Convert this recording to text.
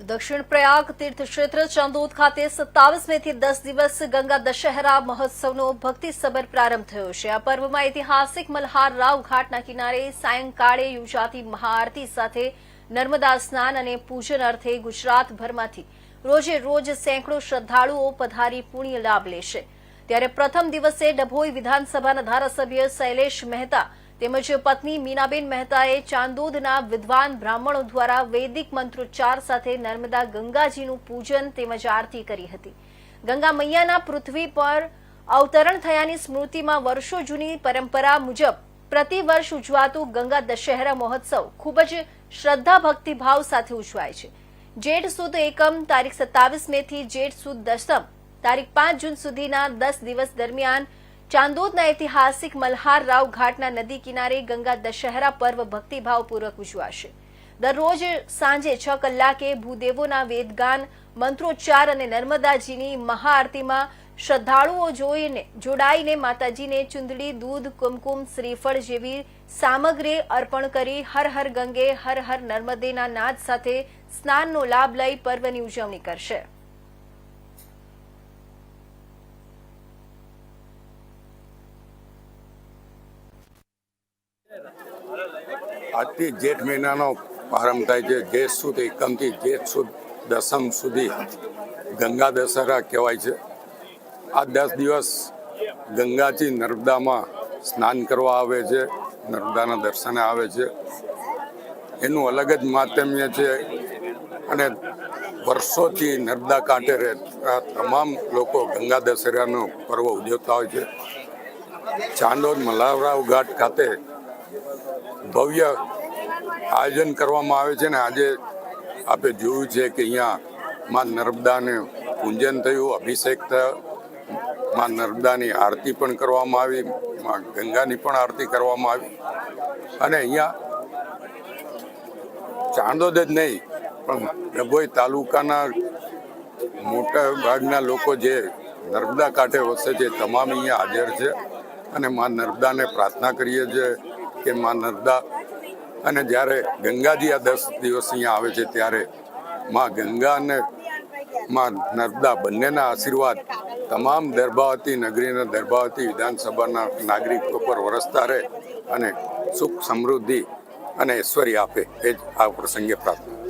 દક્ષિણ પ્રયાગ તીર્થક્ષેત્ર ચંદોદ ખાતે સત્તાવીસ મે થી દસ દિવસ ગંગા દશહરા મહોત્સવનો ભક્તિસભર પ્રારંભ થયો છે. આ પર્વમાં ઐતિહાસિક મલ્હાર રાવ ઘાટના કિનારે સાયંકાળે યોજાતી મહાઆરતી સાથે નર્મદા સ્નાન અને પૂજન અર્થે ગુજરાતભરમાંથી રોજે રોજ સેંકડો શ્રદ્ધાળુઓ પધારી પુણ્ય લાભ લેશે ત્યારે પ્રથમ દિવસે ડભોઈ વિધાનસભાના ધારાસભ્ય શૈલેષ મહેતા તેમજ પત્ની મીનાબેન મહેતાએ ચાંદોદના વિદ્વાન બ્રાહ્મણો દ્વારા વૈદિક મંત્રોચ્ચાર સાથે નર્મદા ગંગાજીનું પૂજન તેમજ આરતી કરી હતી. ગંગા મૈયાના પૃથ્વી પર અવતરણ થયાની સ્મૃતિમાં વર્ષો જૂની પરંપરા મુજબ પ્રતિવર્ષ ઉજવાતું ગંગા દશહેરા મહોત્સવ ખૂબ જ શ્રદ્ધા ભક્તિભાવ સાથે ઉજવાય છે. જેઠ સુદ એકમ તારીખ સત્તાવીસ મે થી જેઠ સુદ દસમ તારીખ પાંચ જૂન સુધીના દસ દિવસ દરમિયાન ચાંદોદના ઐતિહાસિક મલ્હાર રાવ ઘાટના નદી કિનારે ગંગા દશહેરા પર્વ ભક્તિભાવપૂર્વક ઉજવાશે. દરરોજ સાંજે છ કલાકે ભૂદેવોના વેદગાન, મંત્રોચ્ચાર અને નર્મદાજીની મહાઆરતીમાં શ્રદ્ધાળુઓ જોઈને, જોડાઈને માતાજીને ચુંદડી, દૂધ, કુમકુમ, શ્રીફળ જેવી સામગ્રી અર્પણ કરી હર હર ગંગે, હર હર નર્મદેના નાદ સાથે સ્નાનનો લાભ લઈ પર્વની ઉજવણી કરશે. આજથી જેઠ મહિનાનો પ્રારંભ થાય છે. જેઠ સુદ એકમથી જેઠ સુદ દસમ સુધી ગંગા દશહરા કહેવાય છે. આ દસ દિવસ ગંગાથી નર્મદામાં સ્નાન કરવા આવે છે, નર્મદાના દર્શને આવે છે. એનું અલગ જ માધ્યમ્ય છે અને વર્ષોથી નર્મદા કાંઠે રહેતા તમામ લોકો ગંગા દશેરાનો પર્વ ઉજવતા હોય છે. ચાંદોદ મલાવરાવ ઘાટ ખાતે ભવ્ય આયોજન કરવામાં આવે છે ને આજે આપણે જોયું છે કે અહીંયા માં નર્મદાને પૂજન થયું, અભિષેક થયો. માં નર્મદાની આરતી પણ કરવામાં આવી, માં ગંગાની પણ આરતી કરવામાં આવી. અને અહીંયા ચાંદોદ જ નહીં, પણ ડભોઈ તાલુકાના મોટા ભાગના લોકો જે નર્મદા કાંઠે વસે છે તમામ અહીંયા હાજર છે. અને માં નર્મદાને પ્રાર્થના કરીએ છીએ કે માં નર્મદા. અને જ્યારે ગંગાજી આ દસ દિવસ અહીંયા આવે છે, ત્યારે માં ગંગા અને માં નર્મદા બંનેના આશીર્વાદ તમામ દર્ભાવતી નગરીના દર્ભાવતી વિધાનસભાના નાગરિકો પર વરસતા રહે અને સુખ સમૃદ્ધિ અને ઐશ્વર્ય આપે. એ જ આ પ્રસંગે પ્રાર્થના.